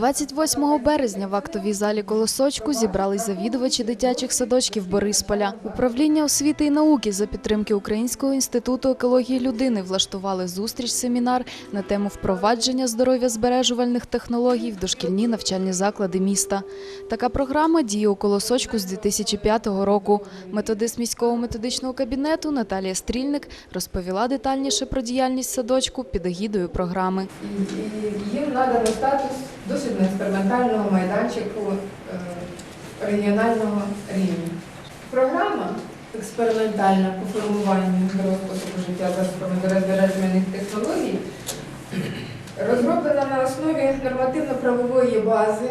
28 березня в актовій залі Колосочку зібрались завідувачі дитячих садочків Борисполя. Управління освіти і науки за підтримки Українського інституту екології людини влаштували зустріч-семінар на тему впровадження здоров'я збережувальних технологій в дошкільні навчальні заклади міста. Така програма діє у Колосочку з 2005 року. Методист міського методичного кабінету Наталія Стрільник розповіла детальніше про діяльність садочку під егідою програми. Їм надано статус досвідно експериментального майданчику е, регіонального рівня. Програма експериментальна по формуванню способу життя за збережених технологій розроблена на основі нормативно-правової бази.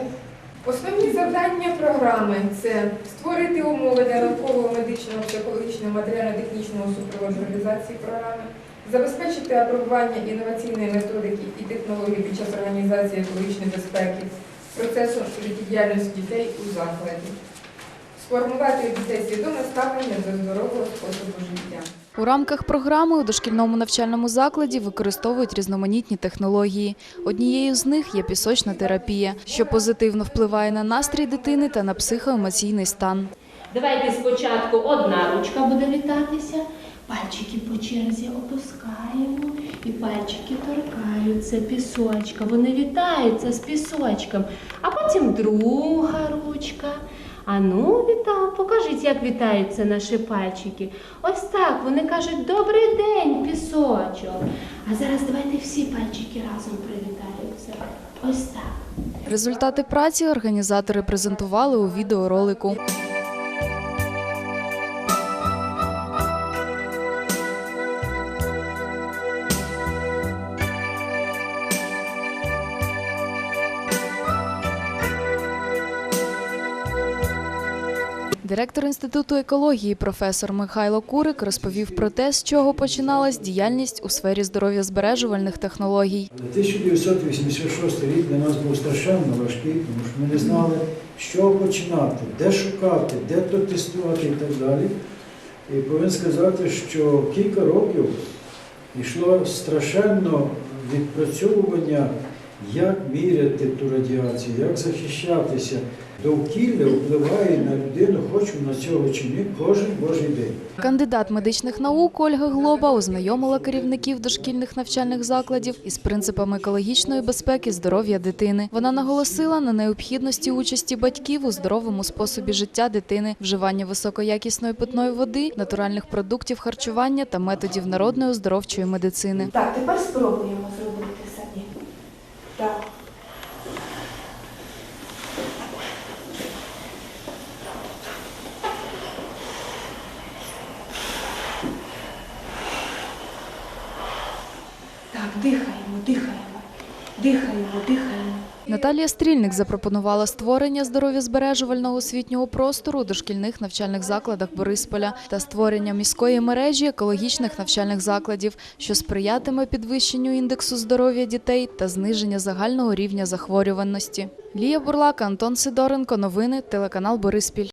Основні завдання програми це створити умови для наукового, медичного, психологічного, матеріально-технічного супроводу реалізації програми, забезпечити апробування інноваційної методики і технологій під час організації екологічної безпеки, процесу життєдіяльності дітей у закладі, сформувати у дітей свідоме ставлення до здорового способу життя. У рамках програми у дошкільному навчальному закладі використовують різноманітні технології. Однією з них є пісочна терапія, що позитивно впливає на настрій дитини та на психоемоційний стан. Давайте спочатку одна ручка буде літатися, пальчики по черзі опускаємо, і пальчики торкаються пісочка. Вони вітаються з пісочком. А потім друга ручка. А ну, покажіть, як вітаються наші пальчики. Ось так, вони кажуть добрий день, пісочок. А зараз давайте всі пальчики разом привітаються. Ось так. Результати праці організатори презентували у відеоролику. Директор інституту екології професор Михайло Курик розповів про те, з чого починалась діяльність у сфері здоров'я збережувальних технологій. 1986 рік для нас був страшенно важкий, тому що ми не знали, з чого починати, де шукати, де то тестувати і так далі. І повинен сказати, що кілька років йшло страшенно відпрацьовування, як міряти ту радіацію, як захищатися. Довкілля впливає на людину, хоч вона цього чи ні, кожен божий день. Кандидат медичних наук Ольга Глоба ознайомила керівників дошкільних навчальних закладів із принципами екологічної безпеки здоров'я дитини. Вона наголосила на необхідності участі батьків у здоровому способі життя дитини, вживання високоякісної питної води, натуральних продуктів харчування та методів народної оздоровчої медицини. Так, тепер спробуємо зробити дихаємо, дихаємо, дихаємо, дихаємо. Наталія Стрільник запропонувала створення здоров'я збережувального освітнього простору у дошкільних навчальних закладах Борисполя та створення міської мережі екологічних навчальних закладів, що сприятиме підвищенню індексу здоров'я дітей та зниження загального рівня захворюваності. Лія Бурлака, Антон Сидоренко. Новини телеканал Бориспіль.